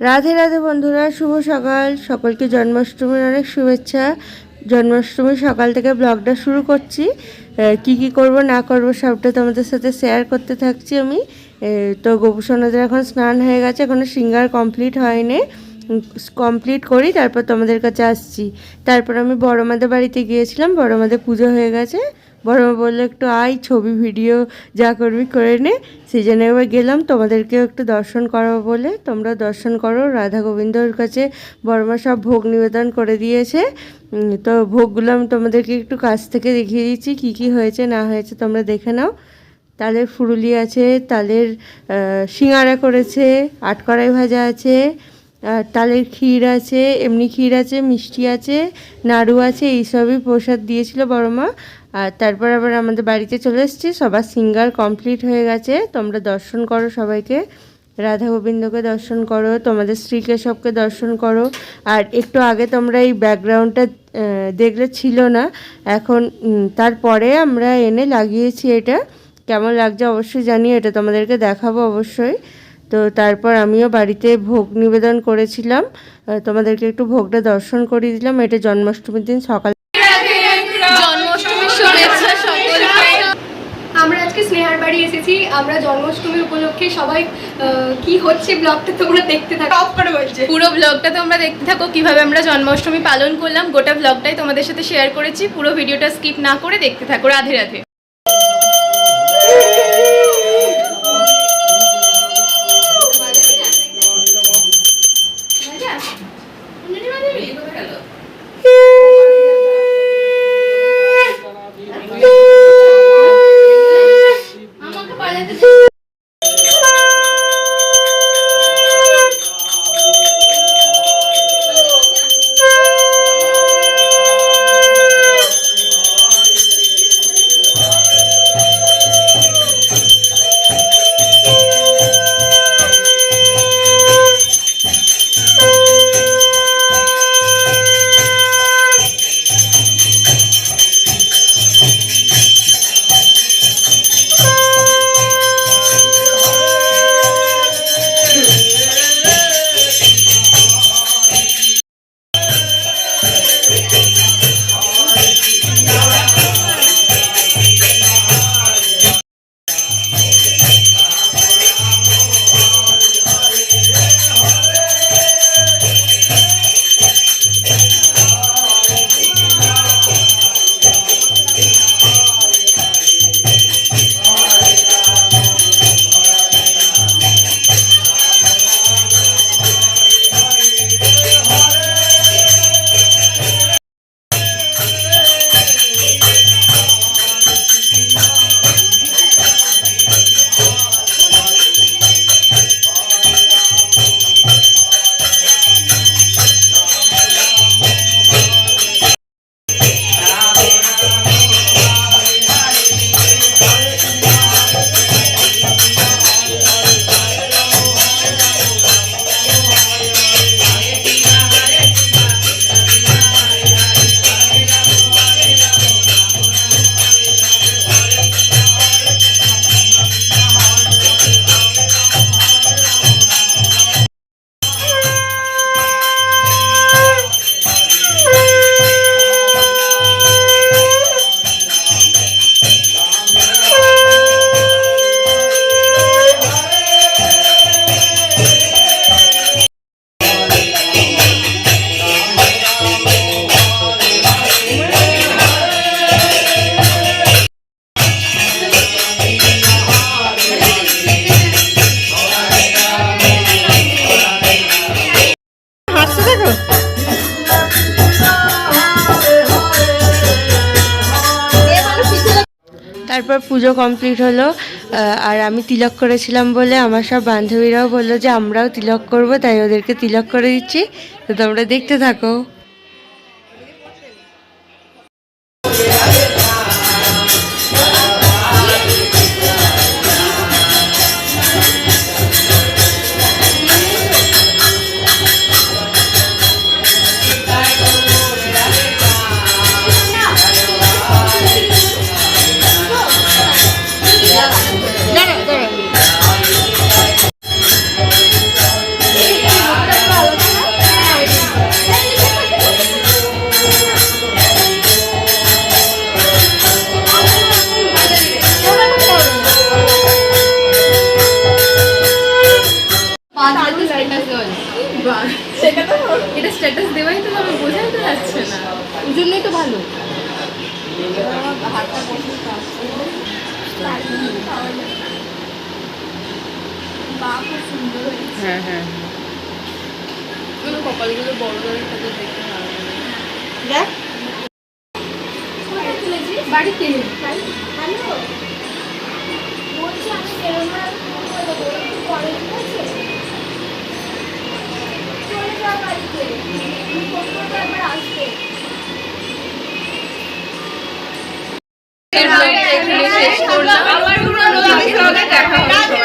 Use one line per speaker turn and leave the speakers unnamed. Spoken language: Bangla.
রাধে রাধে বন্ধুরা, শুভ সকাল। সকলকে জন্মাষ্টমীর অনেক শুভেচ্ছা। জন্মাষ্টমীর সকাল থেকে ব্লগটা শুরু করছি। কি কি করব, না করব, সবটা তোমাদের সাথে শেয়ার করতে থাকছি আমি। তো গোপুসোনাদের এখন স্নান হয়ে গেছে, এখনও সিঙ্গার কমপ্লিট হয়নি। কমপ্লিট করি, তারপর তোমাদের কাছে আসছি। তারপর আমি বড় মাদের বাড়িতে গিয়েছিলাম বড় মাদের পুজো হয়ে গেছে। বড় মা বলল, একটু আয়, ছবি, ভিডিও যা করবি করে নে। সেই জন্য এবার গেলাম, তোমাদেরকেও একটু দর্শন করাবো বলে। তোমরা দর্শন করো, রাধা গোবিন্দর কাছে বড়মা সব ভোগ নিবেদন করে দিয়েছে। তো ভোগগুলো আমি তোমাদেরকে একটু কাছ থেকে দেখিয়ে দিচ্ছি, কী কী হয়েছে, না হয়েছে তোমরা দেখে নাও। তালের ফুরুলি আছে, তালের সিঙাড়া করেছে আটকড়াই ভাজা আছে তালের ক্ষীর আছে, এমনি ক্ষীর আছে, মিষ্টি আছে, নাড়ু আছে এইসবই প্রসাদ দিয়েছিল বড় মা। আর তারপর আবার আমাদের বাড়িতে চলে এসেছি, সবার সিঙ্গার কমপ্লিট হয়ে গেছে। তোমরা দর্শন করো সবাইকে, রাধা গোবিন্দকে দর্শন করো, তোমাদের স্ত্রীকে সবকে দর্শন করো। আর একটু আগে তোমরা এই ব্যাকগ্রাউন্ডটা দেখলে ছিল না, এখন তারপরে আমরা এনে লাগিয়েছি এটা। কেমন লাগছে অবশ্যই জানি এটা তোমাদেরকে দেখাবো অবশ্যই। তো তারপর আমিও বাড়িতে ভোগ নিবেদন করেছিলাম। তোমাদেরকে একটু ভোগটা দর্শন করিয়ে দিলাম। এটা জন্মাষ্টমীর দিন সকাল
জন্মাষ্টমীর
আমরা আজকে স্নেহার বাড়ি এসেছি। আমরা জন্মাষ্টমী উপলক্ষে সবাই আহ, কি হচ্ছে ব্লগটা তোমরা দেখতে থাকো। অফ করে বলছে।
পুরো ব্লগটা তোমরা দেখতে থাকো। কীভাবে আমরা জন্মাষ্টমী পালন করলাম গোটা ব্লগটাই তোমাদের সাথে শেয়ার করেছি। পুরো ভিডিওটা স্কিপ না করে দেখতে থাকো। রাধে রাধে।
তারপর পুজো কমপ্লিট হলো আর আমি তিলক করেছিলাম বলে আমার সব বান্ধবীরাও বলল যে আমরাও তিলক করব, তাই ওদেরকে তিলক করে দিচ্ছি। তো তোমরা দেখতে থাকো।
এটা স্ট্যাটাস দেওয়াই তো হবে বোঝাই তো যাচ্ছে না।
ওই জন্যই তো ভালো।
হ্যাঁ হ্যাঁ। কপালগুলো বড় বড় থাকে দেখতে ভালো
দেখ।
বাড়িতে।
শেষ করলাম। আবার কোনো দেখা হবে।